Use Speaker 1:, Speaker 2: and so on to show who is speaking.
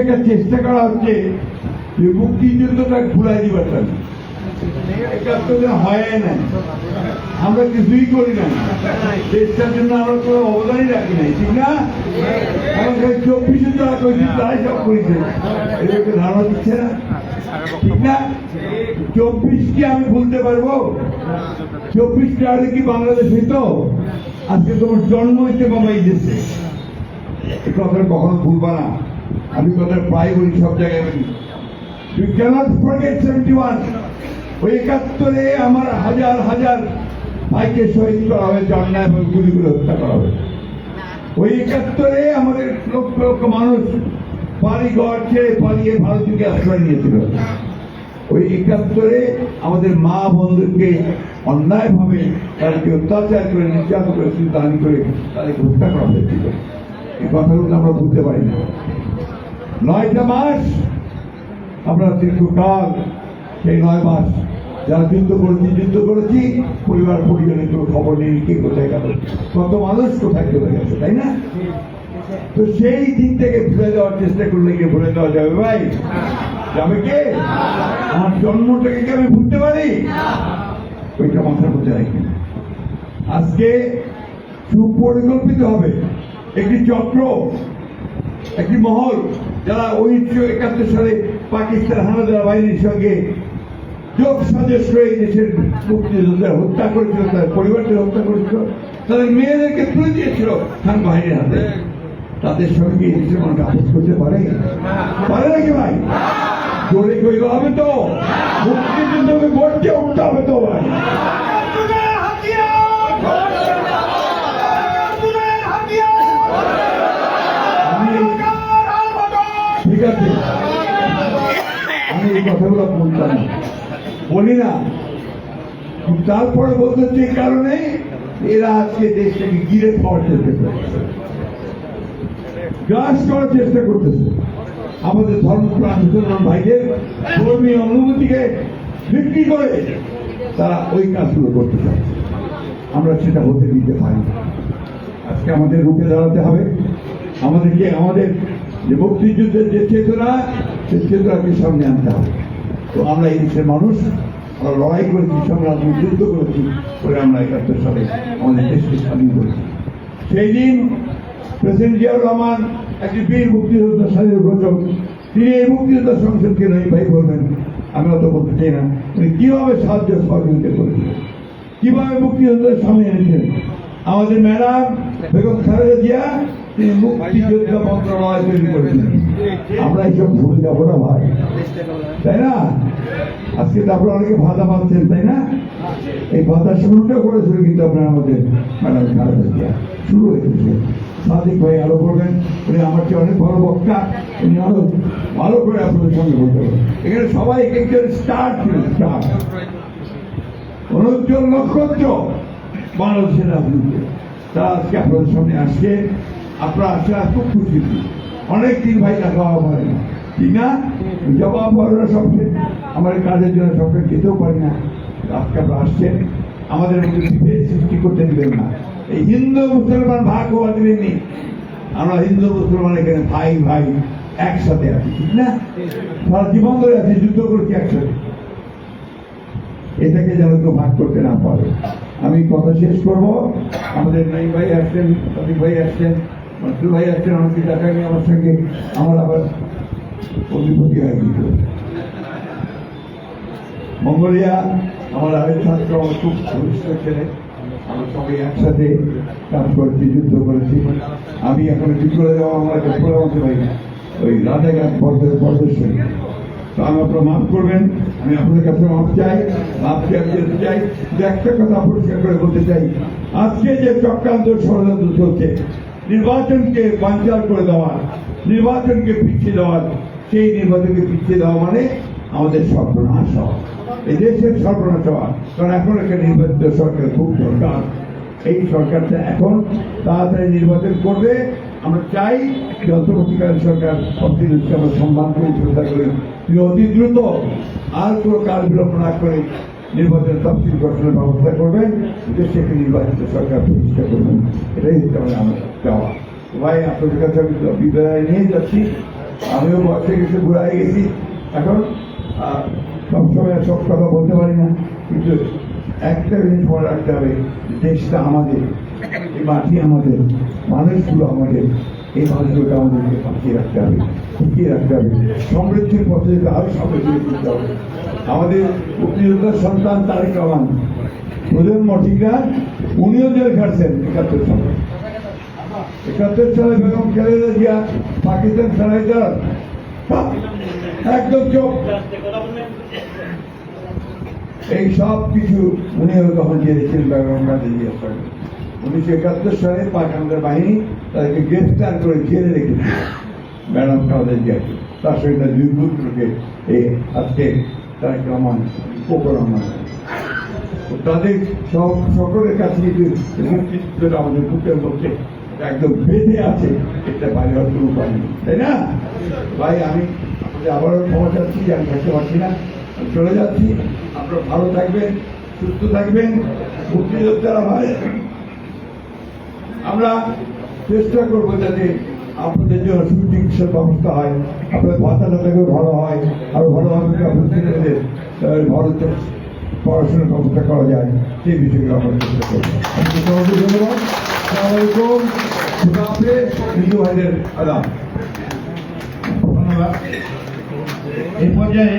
Speaker 1: একটা চেষ্টা করা হচ্ছে যে মুক্তিযুদ্ধটা ঘুরাই দিবার জন্য। হয় না আমরা কিছুই করি না জন্য আমরা কোনো অবদানই রাখি নাই, ঠিক না? চব্বিশে সব করেছে। এদেরকে ধারণা দিচ্ছে না। ঠিক না? চব্বিশ কি আমি ভুলতে পারব? চব্বিশটা আগে কি বাংলাদেশ হইতো? আজকে তোমার জন্ম হইতে বাবা এই দেশে কথাটা কখনো ভুলবা না। আমি কথা প্রায় বলি, সব জায়গায় বলি। You cannot forget seventy one ওই একাত্তরে আমার হাজার হাজার ভাইকে শহীদ করা হয়েছে অন্যায় এবং গুলি করে হত্যা করা হয়েছে ওই একাত্তরে আমাদের লক্ষ লক্ষ মানুষ বাড়ি ঘর ছেড়ে পালিয়ে ভারতীয়কে আশ্রয় নিয়েছিল। ওই একাত্তরে আমাদের মা বন্ধুকে অন্যায়ভাবে তাদেরকে অত্যাচার করে, নির্যাতন করে দান করে তাদেরকে হত্যা করা হয়েছিল। এই কথাগুলো আমরা বুঝতে পারি না। নয়টা মাস আমরা দীর্ঘকাল সেই নয় মাস যারা যুদ্ধ করেছি যুদ্ধ করেছি, পরিবার পরিজনের কোনো খবর নেই, কে কোথায় গেল, কত মানুষ কোথায় চলে গেছে, তাই না? তো সেই দিন থেকে ভুলে দেওয়ার চেষ্টা করলে কি ভুলে দেওয়া যাবে ভাই। যাবে কে? আমার জন্মটাকে কি আমি ভুলতে পারি? ওইটা মাথার মধ্যে রাখি। আজকে সুপরিকল্পিত হবে। একটি চক্র, একটি মহল যারা উনিশশো একাত্তর সালে পাকিস্তান হানাদার বাহিনীর সঙ্গে যোগ করে এই দেশের মুক্তিযোদ্ধারা হত্যা করেছিল, তার পরিবারকে হত্যা করেছিল, তাদের মেয়েদেরকে তুলে দিয়েছিল খান বাহিনীর হাতে। তাদের সঙ্গে এই দেশের মানুষ আপোষ করতে পারে? পারে নাকি ভাই? জোরে কইতে হবে তো। মুক্তিযুদ্ধকে গড়তে উঠতে হবে তো। বলি না তারপরে বলতে এই কারণে এরা আজকে দেশটাকে গিরে খাওয়ার চেষ্টা করছে গ্রাস করার চেষ্টা করতেছে। আমাদের ধর্মপ্রাণ মুসলমান ভাইদের ধর্মীয় অনুভূতিকে বিক্রি করে তারা ওই কাজগুলো করতে চাচ্ছে আমরা সেটা হতে দিতে পারি আজকে আমাদের রুখে দাঁড়াতে হবে। আমাদেরকে, আমাদের যে মুক্তিযুদ্ধের যে চেতনা সে চেতনাকে সামনে আনতে হবে। তো আমরা এই দেশের মানুষ, আমরা লড়াই করেছি সংগ্রাম যুদ্ধ করেছি করে আমরা একাত্তর সালে আমাদের দেশকে স্বাধীন করেছি। সেই দিন প্রেসিডেন্ট জিয়াউর রহমান একটি বীর মুক্তিযোদ্ধা স্বাধীন ঘোষক, তিনি এই মুক্তিযোদ্ধা সংসদকে নয় ভাই বলবেন, আমি অত বলতে চাই না। তিনি কীভাবে সাহায্য সহযোগিতা করেছিলেন কীভাবে মুক্তিযোদ্ধার সামনে এনেছেন আমাদের ম্যাডাম বেগম খালেদা জিয়া তিনি মুক্তিযোদ্ধা মন্ত্রণালয় তৈরি করেছিলেন আমরা এইসব ভুলে যাব না ভাই। তাই না? আজকে তো আপনারা অনেকে ভাতা পাচ্ছেন, তাই না? এই ভাতা শুরুটা করেছিল কিন্তু আপনারা আমাদের ম্যাডাম খালেদা শুরু হয়েছে। সাদিক ভাই আরও করবেন উনি আমার চেয়ে অনেক বড় বক্তা। উনি আরও ভালো করে আপনাদের সঙ্গে বলতে পারেন। এখানে সবাই এক একজন স্টার ছিল স্টার অনুজ্জ্বল নক্ষত্র, বাংলাদেশের রাজনীতি তা আজকে আপনাদের সামনে আসছে। আপনারা খুব খুশি। অনেক দিন ভাই দেখা হওয়া হয় না। ঠিক না? জবাব সবচেয়ে আমার কাজের জন্য যেতেও পারি না। আজকে আসছেন। আমাদের মধ্যে সৃষ্টি করতে দিবেন না। এই হিন্দু মুসলমান ভাগ হওয়া দিবেননি। আমরা হিন্দু মুসলমান এখানে ভাই ভাই একসাথে আছি, ঠিক না? সারা জীবন ধরে আছি, যুদ্ধ করেছি একসাথে। এটাকে যেন কেউ ভাগ করতে না পারে। আমি কথা শেষ করব। আমাদের নাইম ভাই আসছেন ভাই আসছেন। মাসুর ভাই আসছেন আমাকে নিয়ে আমার সঙ্গে, আমার আবার অধিপতি হয়ে মঙ্গলিয়া, আমার ছাত্র, আমার খুব ছেলে, আমরা সবাই একসাথে কাজ করেছি যুদ্ধ করেছি। আমি এখন কি করে যাওয়া আমার একটা পরামর্শ ভাই, ওই রাধাঘাট বর্ধের তো আমি আপনারা মাফ করবেন, আমি আপনাদের কাছে মাফ চাই, মাফ করতে চাই কিন্তু একটা কথা পরিষ্কার করে বলতে চাই, আজকে যে চক্রান্ত ষড়যন্ত্র চলছে নির্বাচনকে বাঞ্চাল করে দেওয়া নির্বাচনকে পিছিয়ে দেওয়া সেই নির্বাচনকে পিছিয়ে দেওয়া মানে আমাদের সর্বনাশ হওয়া। এই দেশের সর্বনাশ হওয়া। কারণ এখন একটা নির্বাচিত সরকার খুব দরকার। এই সরকারটা এখন তাড়াতাড়ি নির্বাচন করবে। আমরা চাই যে অন্তর্বর্তীকালীন সরকার অতিরিক্ত আমরা সম্মান করে শ্রদ্ধা করি। অতি দ্রুত আর কোনো কাল বিলম্ব না করে নির্বাচন তফসিল গঠনের ব্যবস্থা করবেন দেশে একটি নির্বাচিত সরকার প্রতিষ্ঠা করবেন, এটাই হচ্ছে আমাদের আমার চাওয়া। ভাই, আপনাদের কাছে আমি বিদায় নিয়ে যাচ্ছি। আমিও বয়সে গেছে ঘুরাই গেছি। এখন সবসময় সব কথা বলতে পারি না, কিন্তু একটা জিনিস মনে রাখতে হবে, দেশটা আমাদের, এই মাটি আমাদের, মানুষগুলো আমাদের, এই মানুষগুলোকে আমাদেরকে বাঁচিয়ে রাখতে হবে টিকিয়ে রাখতে হবে। সমৃদ্ধির পথে যেতে আরও সমৃদ্ধি করতে হবে। আমাদের মুক্তিযোদ্ধার সন্তান তারেক রহমান। প্রধান মঠিকরা? উনিও জেল খাটছেন একাত্তর সালে। একাত্তর সালে বেগম খালেদা জিয়া পাকিস্তান ছাড়াই যান। একদম চোখ। এই সব কিছু উনিও তখন জেনেছিলেন বেগম খালেদা জিয়া উনিশশো একাত্তর সালে পাক বাহিনী তাদেরকে গ্রেফতার করে জেলে রেখেছিল ম্যাডাম খালেদা জিয়াকে। তার সঙ্গে পুত্রকে এই আজকে তারেক রহমান কোকর রহমান তাদের সব সকলের কাছে কিন্তু আমাদের বুকের মধ্যে একদম বেঁধে আছে, এটা বাইরে হওয়ার উপায় তাই না? ভাই, আমি আবারও ক্ষমা চাচ্ছি, আমি থাকতে পারছি না। চলে যাচ্ছি। আপনারা ভালো থাকবেন, সুস্থ থাকবেন, মুক্তিযোদ্ধারা ভাই। আমরা চেষ্টা করব যাতে আপনাদের জন্য সুচিকিৎসার ব্যবস্থা হয় আপনাদের ভাতা টাতাকেও ভালো হয় আরও ভালোভাবে আপনাদের আহ, পড়াশোনার ব্যবস্থা করা যায় সেই বিষয়গুলো আমরা হিন্দু ভাইদের
Speaker 2: ধন্যবাদ। এই পর্যায়ে